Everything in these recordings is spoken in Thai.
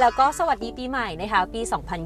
แล้วก็สวัสดีปีใหม่นะคะ ปี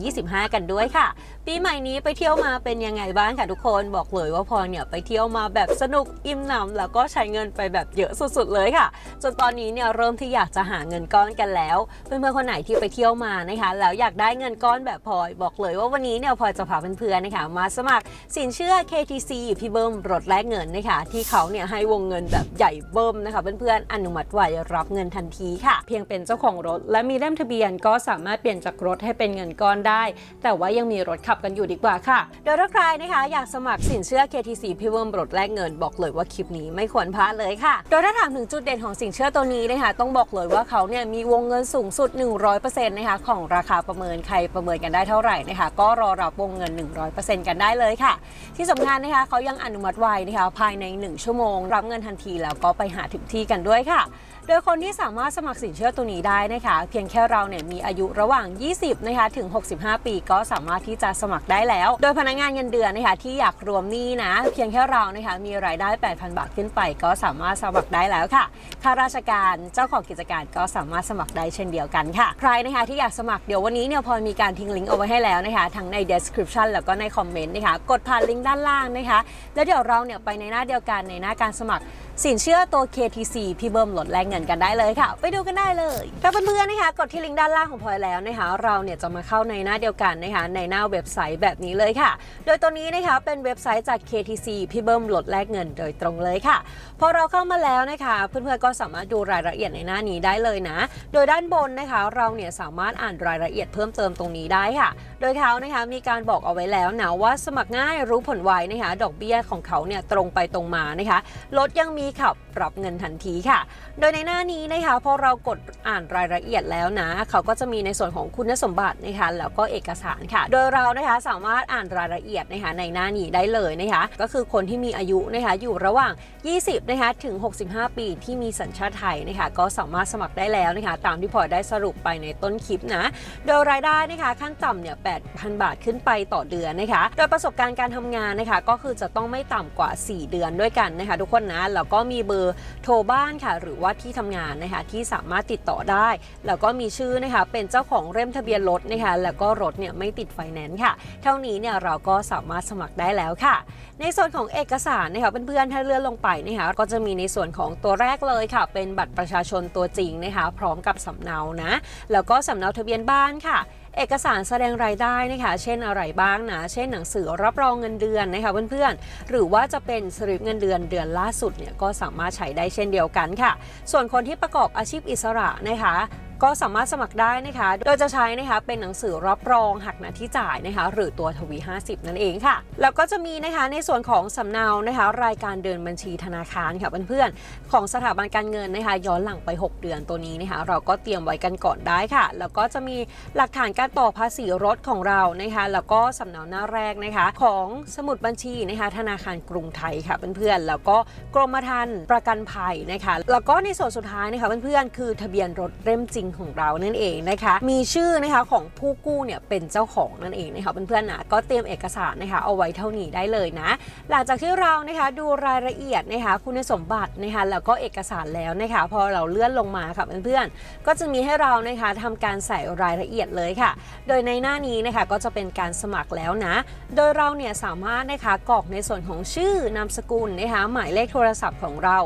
2025 กันด้วยค่ะ ปีใหม่นี้ไปเที่ยวมาเป็นยังไงบ้างค่ะทุกคนบอกเลยว่าพอเนี่ยไปเที่ยวมาแบบสนุกอิ่มหนำแล้วก็ใช้เงินไปแบบเยอะสุดๆเลยค่ะ จนตอนนี้เนี่ยเริ่มที่อยากจะหาเงินก้อนกันแล้วเพื่อนๆคนไหนที่ไปเที่ยวมานะคะแล้วอยากได้เงินก้อนแบบพลอยบอกเลยว่าวันนี้เนี่ยพลอยจะพาเพื่อนๆนะคะมาสมัครสินเชื่อ KTC พี่เบิ้มรถแลกเงินนะคะที่เขาเนี่ยให้วงเงินแบบใหญ่เบิ้มนะคะเพื่อนๆอนุมัติไวรับเงินทันทีค่ะ เพียงเป็นเจ้าของรถและมีเล่มทะเบียนก็สามารถเปลี่ยนจากรถให้เป็นเงินก้อนได้ แต่ว่ายังมีรถขับกันอยู่ดีกว่าค่ะ โดยถ้าใครนะคะอยากสมัครสินเชื่อ KTC พี่เบิ้มรถแลกเงินบอกเลยว่าคลิปนี้ไม่ควรพลาดเลยค่ะ โดยถ้าถามถึงจุดเด่นของสินเชื่อตัวนี้นะคะต้องบอกเลยว่าเขาเนี่ยมีวงเงินสูงสุด 100%นะคะของราคาประเมินใครประเมินกันได้เท่าไหร่นะคะก็รอรับวงเงิน 100%กันได้เลยค่ะ ที่สำคัญนะคะเขายังอนุมัติไวนะคะภายใน 1 ชั่วโมง รับเงินทันทีแล้วก็ไปหาถึงที่กันด้วยค่ะ โดยคนที่สามารถสมัครสินเชื่อตัวนี้ได้นะคะเพียงแค่เราเนี่ยมีอายุระหว่าง 20นะคะถึง 65 ปีก็สามารถที่จะสมัครได้แล้ว โดยพนักงานเงินเดือนนะคะที่อยากรวมหนี้นะ เพียงแค่เรานะคะมีรายได้ 8,000 บาทขึ้นไป ก็สามารถสมัครได้แล้วค่ะข้าราชการเจ้าของกิจการก็สามารถสมัครได้เช่นเดียวกันค่ะ ใครนะคะที่อยากสมัครเดี๋ยววันนี้เนี่ยพอมีการทิ้งลิงก์เอาไว้ให้แล้วนะคะทั้งใน description แล้วก็ในคอมเมนต์นะคะกดผ่านลิงก์ด้านล่างนะคะแล้วเดี๋ยวเราเนี่ยไปในหน้าเดียวกันในหน้าการสมัครสินเชื่อตัว KTC พี่เบิ้มลดแรงเงินกันได้เลยค่ะ ไปดูกันได้เลยถ้าเพื่อนๆนะคะกดที่ลิงก์ด้านล่างของพลอยแล้วนะคะ เราเนี่ยจะมาเข้าในหน้าเดียวกันนะคะ ในหน้าเว็บไซต์แบบนี้เลยค่ะ โดยตัวนี้นะคะเป็นเว็บไซต์จาก KTC พี่เบิ้มลดแลกเงินโดยตรงเลยค่ะ พอเราเข้ามาแล้วนะคะ เพื่อนๆก็สามารถดูรายละเอียดในหน้านี้ได้เลยนะ โดยด้านบนนะคะ เราเนี่ยสามารถอ่านรายละเอียดเพิ่มเติมตรงนี้ได้ค่ะ โดยเขานะคะมีการบอกเอาไว้แล้วนะว่าสมัครง่ายรู้ผลไวนะคะ ดอกเบี้ยของเขาเนี่ยตรงไปตรงมานะคะรถยังมีขับรับเงินทันทีค่ะ โดยในหน้านี้นะคะพอเรากดอ่านรายละเอียดแล้วนะเขาก็จะมีในส่วนของคุณสมบัตินะคะแล้วก็เอกสารค่ะ โดยเรานะคะสามารถอ่านรายละเอียดนะคะในหน้านี้ได้เลยนะคะก็คือคนที่มีอายุนะคะอยู่ระหว่าง 20นะคะถึง 65 ปีที่มีสัญชาติไทยนะคะก็สามารถสมัครได้แล้วนะคะตามที่พลอยได้สรุปไปในต้นคลิปนะโดยรายได้นะคะขั้นต่ำเนี่ย 8,000 บาทขึ้นไปต่อเดือนนะคะ โดยประสบการณ์การทำงานนะคะก็คือจะต้องไม่ต่ำกว่า 4 เดือนด้วยกันนะคะ ทุกคนนะแล้วก็มีเบอร์โทรบ้านค่ะ หรือว่าที่ทำงานนะคะที่สามารถติดต่อได้ แล้วก็มีชื่อชื่อนะคะเป็นเจ้าของเล่มทะเบียนรถนะคะแล้วก็รถเนี่ยไม่ติดไฟแนนซ์ค่ะ เท่านี้เนี่ยเราก็สามารถสมัครได้แล้วค่ะ ในส่วนของเอกสารนะคะเพื่อนๆถ้าเลื่อนลงไปนะคะก็จะมีในส่วนของตัวแรกเลยค่ะ เป็นบัตรประชาชนตัวจริงนะคะพร้อมกับสำเนานะแล้วก็สำเนาทะเบียนบ้านค่ะเอกสารแสดงรายได้นะคะเช่นอะไรบ้างนะ เช่นหนังสือรับรองเงินเดือนนะคะเพื่อนๆ หรือว่าจะเป็นสลิปเงินเดือนเดือนล่าสุดเนี่ยก็สามารถใช้ได้เช่นเดียวกันค่ะ ส่วนคนที่ประกอบอาชีพอิสระนะคะ ก็สามารถสมัครได้นะคะ โดยจะใช้นะคะเป็นหนังสือรับรองหักหน้าที่จ่ายนะคะ หรือตัวทวี 50 นั่นเองค่ะ แล้วก็จะมีนะคะในส่วนของสำเนานะคะ รายการเดินบัญชีธนาคารค่ะเพื่อนๆของสถาบันการเงินนะคะ ย้อนหลังไป 6 เดือนตัวนี้นะคะ เราก็เตรียมไว้กันก่อนได้ค่ะ แล้วก็จะมีหลักฐานการต่อภาษีรถของเรานะคะ แล้วก็สำเนาหน้าแรกนะคะ ของสมุดบัญชีนะคะ ธนาคารกรุงไทยค่ะเพื่อนๆแล้วก็กรมธรรม์ประกันภัยนะคะ แล้วก็ในส่วนสุดท้ายนะคะเพื่อนๆคือทะเบียนรถเล่มจริงของเรานั่นเองนะคะ มีชื่อนะคะของผู้กู้เนี่ยเป็นเจ้าของนั่นเองนะคะเพื่อนๆนะก็เตรียมเอกสารนะคะเอาไว้เท่านี้ได้เลยนะ หลังจากที่เรานะคะดูรายละเอียดนะคะคุณสมบัตินะคะแล้วก็เอกสารแล้วนะคะพอเราเลื่อนลงมาค่ะเพื่อนๆก็จะมีให้เรานะคะทำการใส่รายละเอียดเลยค่ะ โดยในหน้านี้นะคะก็จะเป็นการสมัครแล้วนะ โดยเราเนี่ยสามารถนะคะกรอกในส่วนของชื่อนามสกุลนะคะหมายเลขโทรศัพท์ของเรา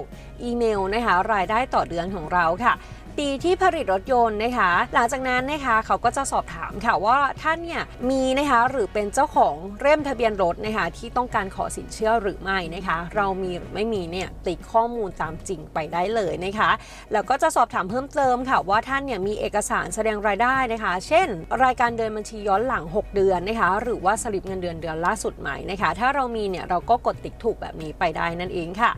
อีเมลนะคะรายได้ต่อเดือนของเราค่ะ ปีที่ผลิตรถยนต์นะคะ หลังจากนั้นนะคะเขาก็จะสอบถามค่ะว่าท่านเนี่ยมีนะคะหรือเป็นเจ้าของเล่มทะเบียนรถนะคะที่ต้องการขอสินเชื่อหรือไม่นะคะ เรามีหรือไม่มีเนี่ยติดข้อมูลตามจริงไปได้เลยนะคะแล้วก็จะสอบถามเพิ่มเติมค่ะว่าท่านเนี่ยมีเอกสารแสดงรายได้นะคะ เช่น รายการเดินบัญชีย้อนหลัง 6 เดือนนะคะ หรือว่าสลิปเงินเดือนเดือนล่าสุดใหม่นะคะ ถ้าเรามีเนี่ยเราก็กดติ๊กถูกแบบนี้ไปได้นั่นเองค่ะ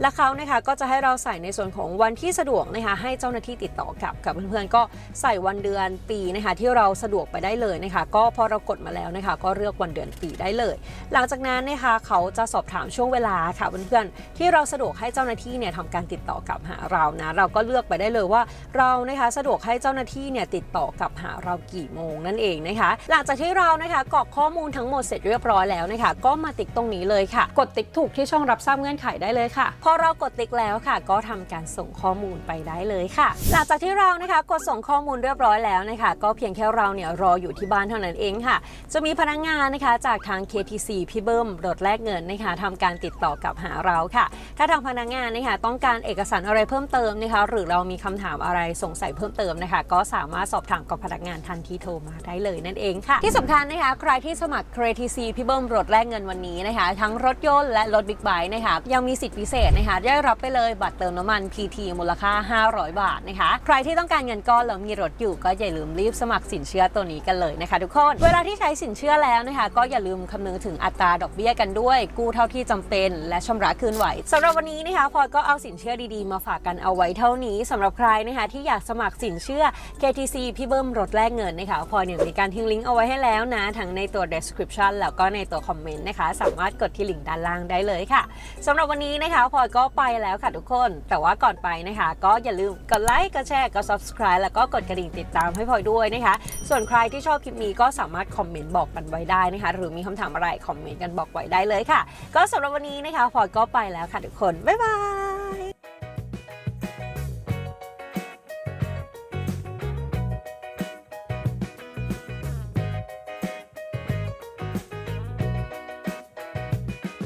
และเขานะคะก็จะให้เราใส่ในส่วนของวันที่สะดวกนะคะให้เจ้าหน้าที่ติดต่อกลับกับเพื่อนๆก็ใส่วันเดือนปีนะคะที่เราสะดวกไปได้เลยนะคะก็พอเรากดมาแล้วนะคะ ก็เลือกวันเดือนปีได้เลย หลังจากนั้นนะคะเขาจะสอบถามช่วงเวลาค่ะเพื่อนๆที่เราสะดวกให้เจ้าหน้าที่เนี่ยทำการติดต่อกลับหาเรานะเราก็เลือกไปได้เลยว่าเรานะคะสะดวกให้เจ้าหน้าที่เนี่ยติดต่อกลับหาเรากี่โมงนั่นเองนะคะ หลังจากที่เรานะคะกรอกข้อมูลทั้งหมดเสร็จเรียบร้อยแล้วนะคะก็มาติ๊กตรงนี้เลยค่ะ กดติ๊กถูกที่ช่องรับทราบเงื่อนไขได้เลยค่ะ พอพอเรากดติ๊กแล้วค่ะ ก็ทำการส่งข้อมูลไปได้เลยค่ะหลังจากที่เรานะคะกดส่งข้อมูลเรียบร้อยแล้วนะคะก็เพียงแค่เราเนี่ยรออยู่ที่บ้านเท่านั้นเองค่ะ จะมีพนักงานนะคะจากทาง KTC พี่เบิ้มรถแลกเงินนะคะทำการติดต่อกับหาเราค่ะ ถ้าทางพนักงานนะคะต้องการเอกสารอะไรเพิ่มเติมนะคะ หรือเรามีคำถามอะไรสงสัยเพิ่มเติมนะคะ ก็สามารถสอบถามกับพนักงานทันทีโทรมาได้เลยนั่นเองค่ะ ที่สำคัญนะคะใครที่สมัคร KTC พี่เบิ้มรถแลกเงินวันนี้นะคะ ทั้งรถยนต์และรถบิ๊กไบค์นะคะยังมีสิทธิพิเศษนะคะได้รับไปเลยบัตรเติมน้ำมัน PT มูลค่า 500 บาทนะคะใครที่ต้องการเงินก้อนแล้วมีรถอยู่ก็อย่าลืมรีบสมัครสินเชื่อตัวนี้กันเลยนะคะ ทุกคน เวลาที่ใช้สินเชื่อแล้วนะคะ ก็อย่าลืมคำนึงถึงอัตราดอกเบี้ยกันด้วย กู้เท่าที่จำเป็น และชำระคืนไหวสำหรับวันนี้นะคะพลอยก็เอาสินเชื่อดีๆ มาฝากกันเอาไว้เท่านี้สำหรับใครนะคะที่อยากสมัครสินเชื่อ KTC พี่เบิ้มรถแลกเงินนะคะพลอยเนี่ยมีการทิ้งลิงก์เอาไว้ให้แล้วนะทั้งในตัว description แล้วก็ในตัวคอมเมนต์นะคะ สามารถกดที่ลิงก์ด้านล่างได้เลยค่ะสำหรับวันนี้นะคะพลอยก็ไปแล้วค่ะทุกคน แต่ว่าก่อนไปนะคะ ก็อย่าลืมกดไลค์กดแชร์กด subscribe แล้วก็กดกระดิ่งติดตามให้พลอยด้วยนะคะ ส่วนใครที่ชอบคลิปนี้ก็สามารถคอมเมนต์บอกกันไว้ได้นะคะ หรือมีคำถามอะไรคอมเมนต์กันบอกไว้ได้เลยค่ะ ก็สำหรับวันนี้นะคะพลอยก็ไปแล้วค่ะทุกคน บ๊ายบาย